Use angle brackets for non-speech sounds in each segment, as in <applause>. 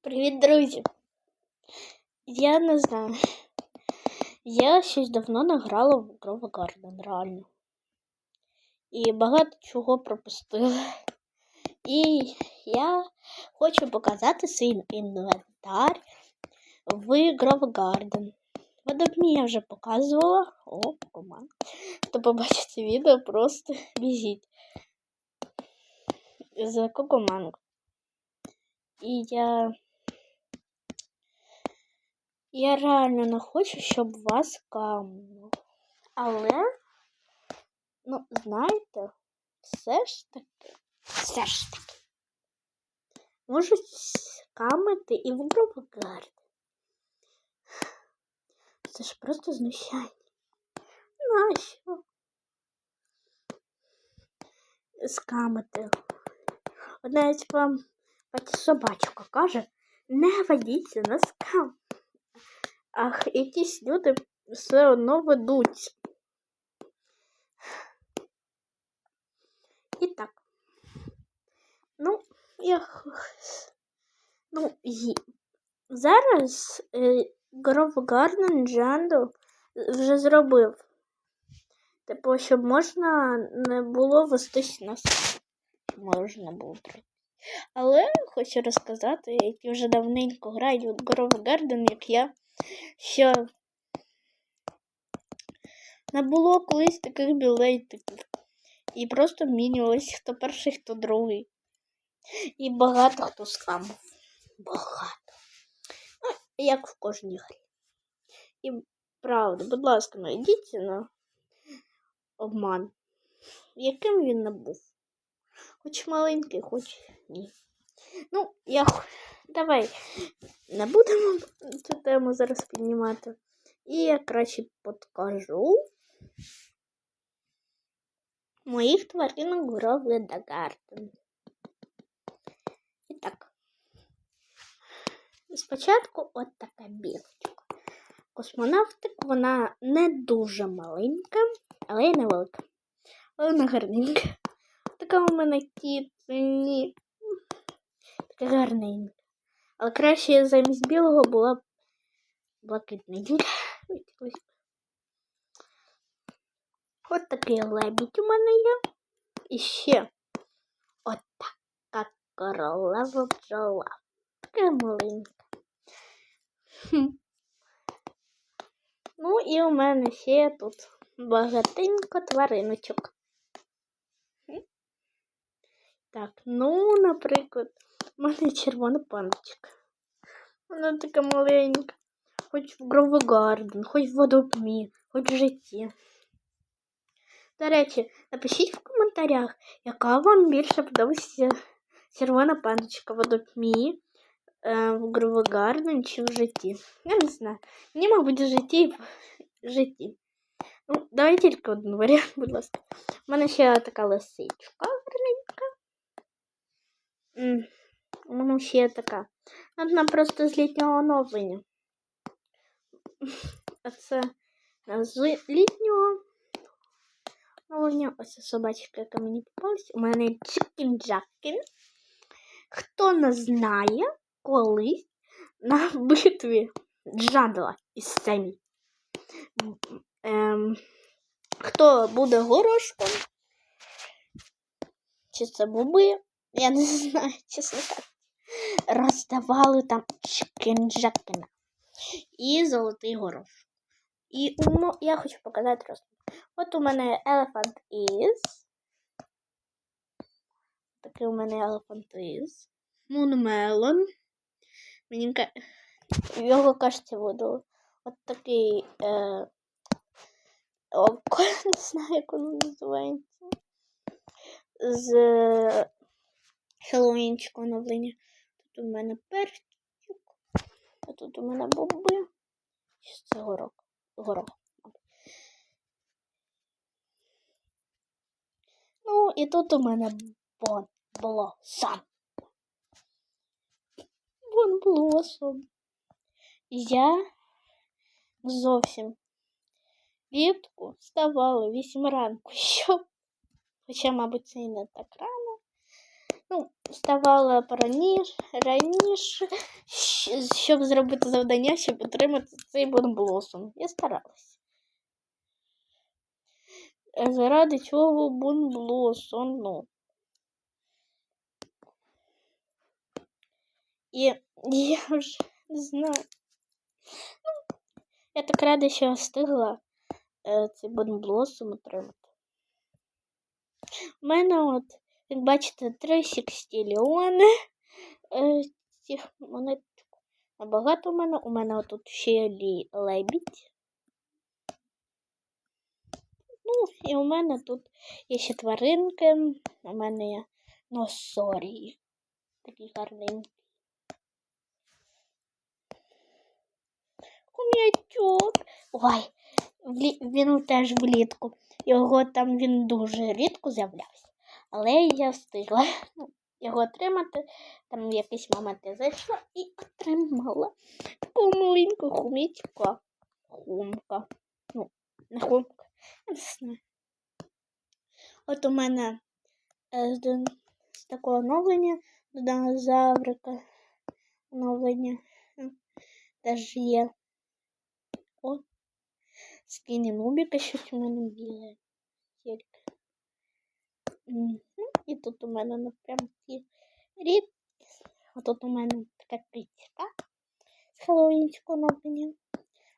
Привіт, друзі! Я не знаю. Я щось давно не грала в Grove Garden, реально. І багато чого пропустила. І я хочу показати свій інвентар в Grove Garden. Водобні я вже показувала. О, команд. Хто побачить відео, просто біжіть. За Кокоманго. І я. Я реально не хочу, щоб вас камно. Але, ну, знаєте, все ж таки, все ж таки, можуть скамити і в Гробогард. Це ж просто знущання. Нащо? Скамити. От навіть вам собачка каже, не ведіться на скам. Ах, якісь люди все одно ведуть. І так. Ну, я ну, є. зараз Grove Garden Джанду вже зробив. Типу, щоб можна не було вестись на можна було. Але хочу розказати, які вже давненько грають в Grove Garden, як я, що не було колись таких білейтиків. І просто мінялось хто перший, хто другий. І багато хто скамив. Багато. Ну, як в кожній грі. І правда, будь ласка, найдіть на обман. Яким він не був? Хоч маленький, хоч ні. Ну, я давай не будемо цю тему зараз піднімати. І я краще подкажу моїх тваринок в Ровледа. І так. Спочатку от така білочка. Космонавтик, вона не дуже маленька, але й невелика. Але вона гарненька. Така у мене кітні. Така гарненька. Але краще замість білого була б блакитненька. От такий лебідь у мене є. І ще от така королева бджола. Така маленька. Ну і у мене ще тут багатенько твариночок. Так, ну, наприклад, у мене червона пандочка. Вона така маленька. Хоч в Грово Гарден, хоч в водопмі, хоч в житті. До речі, напишіть в коментарях, яка вам більше подобається червона пандочка в водопмі, е, в Грово Гарден чи в житті. Я не знаю. Мені, мабуть, в житті в житті. Ну, давайте тільки один варіант, будь ласка. У мене ще така лисичка гарненька. Мене ще така. Одна просто з літнього оновлення. А це з літнього оновлення. Ось собачка, яка мені попалась. У мене Чикін Джакін. Хто не знає, колись на битві Джадла із Семі. Ем, хто буде горошком? Чи це боби? Я не знаю, чесно так. Роздавали там чикенджакена і золотий горош. І у я хочу показати просто. От у мене Elephant Is. Такий у мене Elephant Is. Melon. Мені його кажеться воду. От такий е... Око, <laughs> не знаю, як воно називається. З Хеллоуінчику оновлення. Тут у мене перчик, а тут у мене боби. Це горох. горох. Ну, і тут у мене бон було сам. Бон блосом. Я зовсім влітку вставала вісім ранку, <laughs> щоб, хоча, мабуть, це і не так рано. Ну, вставала пораніше, раніше, щоб зробити завдання, щоб отримати цей бонблосом. Я старалась. Заради чого бонблосом, ну. І я вже не знаю. Ну, я так рада, що встигла е, цей бонблосом отримати. У мене от, як бачите, три секстіліони е, цих монеток. Набагато у мене. У мене тут ще є лебідь. Ну, і у мене тут є ще тваринки. У мене є носорій. Такий гарненький. Хом'ячок. Ой, він теж влітку. Його там він дуже рідко з'являвся. Але я встигла <laughs> його отримати. Там в якийсь момент я зайшла і отримала такого маленького хомячка. Хумка. Ну, не хумка. Я. От у мене е, з, з такого оновлення до динозаврика оновлення теж є. О, скині нубіка щось у мене біле. Тільки. І тут у мене ну, прям ті рід. А тут у мене така кицька з Хеллоуінського оновлення.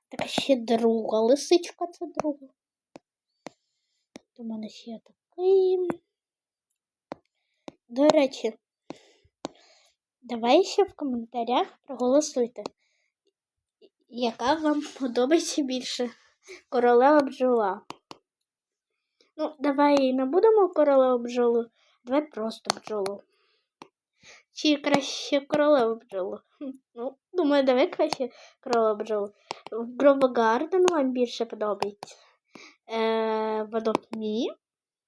Така ще друга лисичка, це друга. Тут у мене ще такий. До речі, давай ще в коментарях проголосуйте, яка вам подобається більше королева бджола. Ну, давай не будемо королеву бджолу, давай просто бджолу. Чи краще королеву бджолу? Ну, думаю, давай краще королеву бджолу. В Гровогарден вам більше подобається? Е, в Адопмі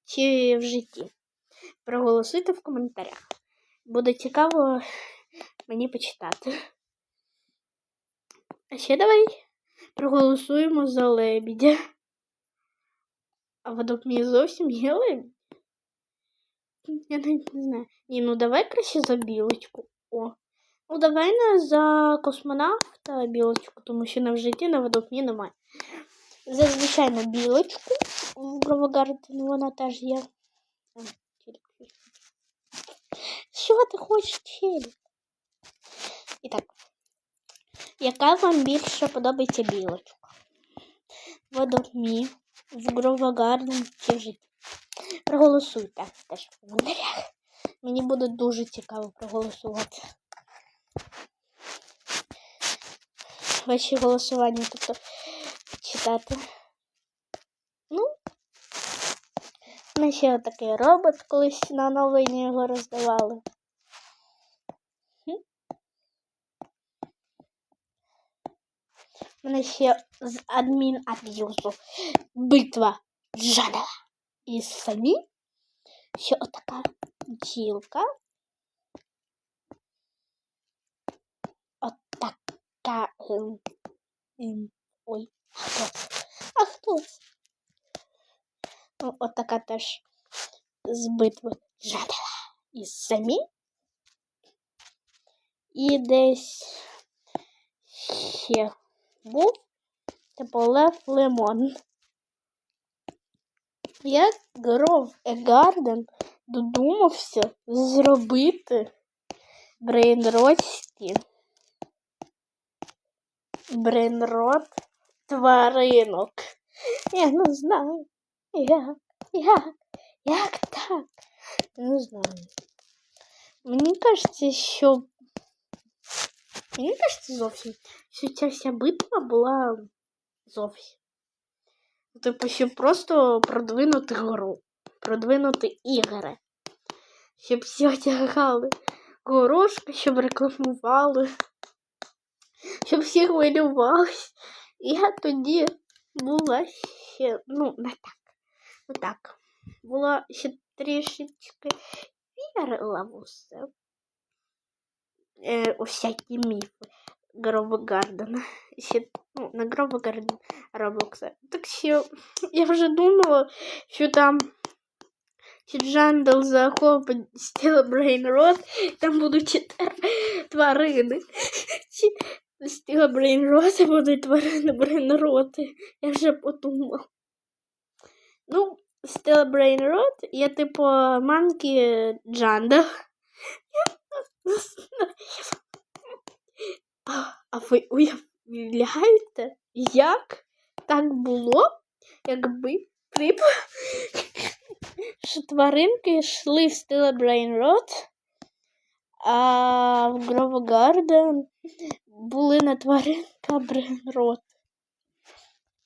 чи в житті? Проголосуйте в коментарях. Буде цікаво мені почитати. А ще давай проголосуємо за лебідя. А в Адопмі зовсім є? Я навіть не знаю. Ні, ну давай краще за білочку. О. Ну давай не за космонавта білочку, тому що на в житті на водопні немає. За звичайну білочку в Гровогардені вона теж є. А. Що ти хочеш, Челік? І так. Яка вам більше подобається білочка? Водопмі, в Гровогарден чи в? Проголосуйте теж в коментарях. Мені буде дуже цікаво проголосувати. Ваші голосування тобто читати. Ну, мене ще такий робот, колись на оновлення його роздавали. мене ще з адмін аб'юзу битва Джанела. І самі ще отака бджілка. Отака. Ем, ем, ой, а хто це? А хто це? Ну, отака теж з битви жадала. І самі. І десь ще був типу Лев Лимон. Як Гров Егарден додумався зробити брейнрості брейнрот тваринок. Я не знаю. Як? Як? Як так? Не знаю. Мені кажеться, що. Мені кажеться зовсім, що ця вся битва була зовсім. Типу, щоб просто продвинути гру, продвинути ігри. Щоб всі одягали горошки, щоб рекламували, щоб всі хвилювались. Я тоді була ще, ну, не так. Ну так. Була ще трішечки вірила в усе. Е, у всякі міфи Гардена. <laughs> Ну, не Гарден, а Роблокса. Так що <laughs> я вже думала, що там Джандал захопить Стілбрейн Рот, там будуть <laughs> тварини. Чи Стілбрейн Рот будуть тварини Брейнроти. Я вже подумав. Ну, Стілбрейн Рот, я типу манкі Джандал. А, ви уявляєте, як так було, якби типу, що тваринки йшли в стиле Брейнрот, а в Грово Гарден були не тваринка, Брейнрот.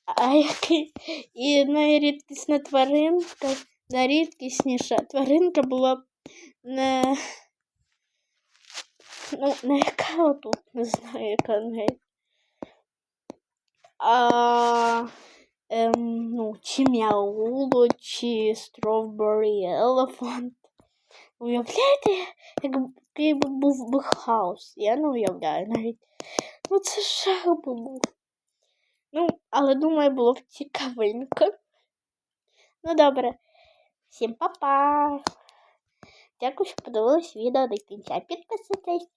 А який і найрідкісна тваринка, найрідкісніша тваринка була не Ну, не яка отут, не знаю, яка не. А, ем, ну, чи м'яуло, чи Strawberry Elephant. Уявляєте, який би був би хаос? Я не уявляю навіть. Ну, це жах би був. Ну, але думаю, було б цікавенько. Ну, добре. Всім па-па! Дякую, що подивились відео до кінця. Підписуйтесь.